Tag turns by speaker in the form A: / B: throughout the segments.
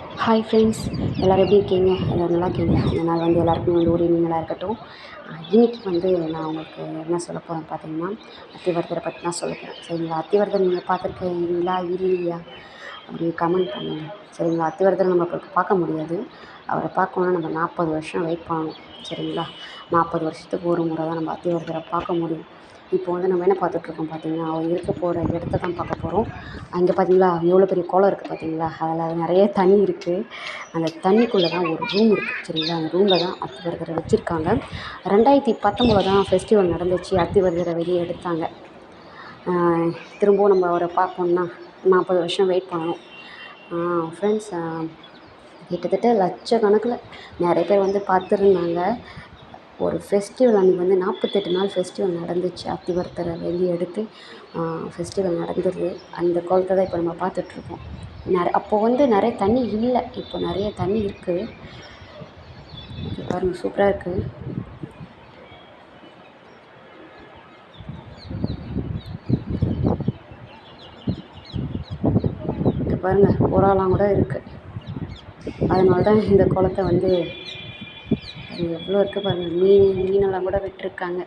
A: Hi friends எல்லோரும் எப்படி இருக்கீங்க? எல்லோரும் நல்லா இருக்கீங்க இந்த நாள் வந்து எல்லாருக்குமே வந்து ஒரு இனிமையாக இருக்கட்டும். இன்றைக்கி வந்து நான் உங்களுக்கு என்ன சொல்ல போகிறேன் பார்த்தீங்கன்னா அத்திவரதரை பற்றி தான் சொல்ல போகிறேன் சரிங்களா? அத்திவரதர் நீங்கள் பார்த்துருக்கீங்களா? இல்லையா? அப்படி கமெண்ட் பண்ணுங்கள் சரிங்களா? அத்திவரதரை நம்ம இப்போ பார்க்க முடியாது. அவரை பார்க்கணுன்னா நம்ம நாற்பது வருஷம் வெயிட் பண்ணணும். சரிங்களா? நாற்பது வருஷத்துக்கு ஒரு முறை தான் நம்ம அத்திவரதரை பார்க்க முடியும். இப்போ வந்து நம்ம என்ன பார்த்துட்ருக்கோம் பார்த்தீங்கன்னா அவர் இருக்க போகிற இடத்த தான் பார்க்க போகிறோம் அங்கே பார்த்தீங்களா எவ்வளோ பெரிய குளம் இருக்குது பார்த்தீங்களா? அதில் நிறைய தண்ணி இருக்குது அந்த தண்ணிக்குள்ளே தான் ஒரு ரூம் இருக்குது சரிங்களா? அந்த ரூமில் தான் அத்திவரதரை வச்சுருக்காங்க. ரெண்டாயிரத்தி பத்தொம்போது தான் ஃபெஸ்டிவல் நடந்துச்சு. அத்திவரதரை வெளியே எடுத்தாங்க. திரும்பவும் நம்ம அவரை பார்க்கணுன்னா நாற்பது வருஷம் வெயிட் பண்ணணும் ஃப்ரெண்ட்ஸ் கிட்டத்தட்ட லட்சக்கணக்கில் நிறைய பேர் வந்து பார்த்துருந்தாங்க. ஒரு ஃபெஸ்டிவல் அன்றைக்கி வந்து நாற்பத்தெட்டு நாள் ஃபெஸ்டிவல் நடந்துச்சு. அத்திவரதரை வெளியே எடுத்து ஃபெஸ்டிவல் நடந்தது. அந்த குளத்த தான் இப்போ நம்ம பார்த்துட்ருக்கோம். நிறைய அப்போது வந்து நிறைய தண்ணி இல்லை. இப்போ நிறைய தண்ணி இருக்குது பாருங்கள் சூப்பராக இருக்குது பாருங்கள் புறாலாம் கூட இருக்குது அதனால தான் இந்த குளத்த வந்து அது எவ்வளோ இருக்குது பாருங்கள் மீன் மீனெல்லாம் கூட விட்டுருக்காங்க.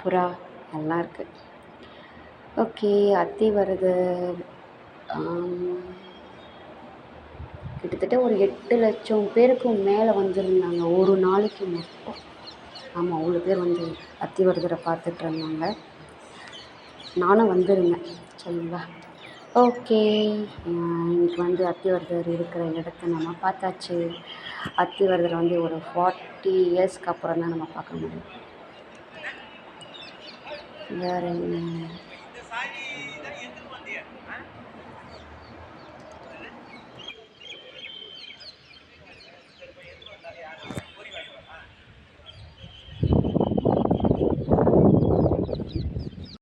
A: புறா எல்லாம் இருக்குது ஓகே அத்திவரதர் கிட்டத்தட்ட ஒரு எட்டு லட்சம் பேருக்கும் மேலே வந்திருந்தாங்க ஒரு நாளைக்கு மட்டும். ஆமாம் அவ்வளோ பேர் வந்து அத்திவரதரை பார்த்துட்டு இருந்தாங்க. நானும் வந்திருந்தேன் சரிங்களா? ஓகே. இன்னைக்கு வந்து அத்திவரதர் இருக்கிற இடத்த நம்ம பார்த்தாச்சு. அத்திவரதர் வந்து ஒரு ஃபார்ட்டி இயர்ஸ்க்கு அப்புறம் தான் நம்ம பார்க்க முடியும். வேறு என்ன?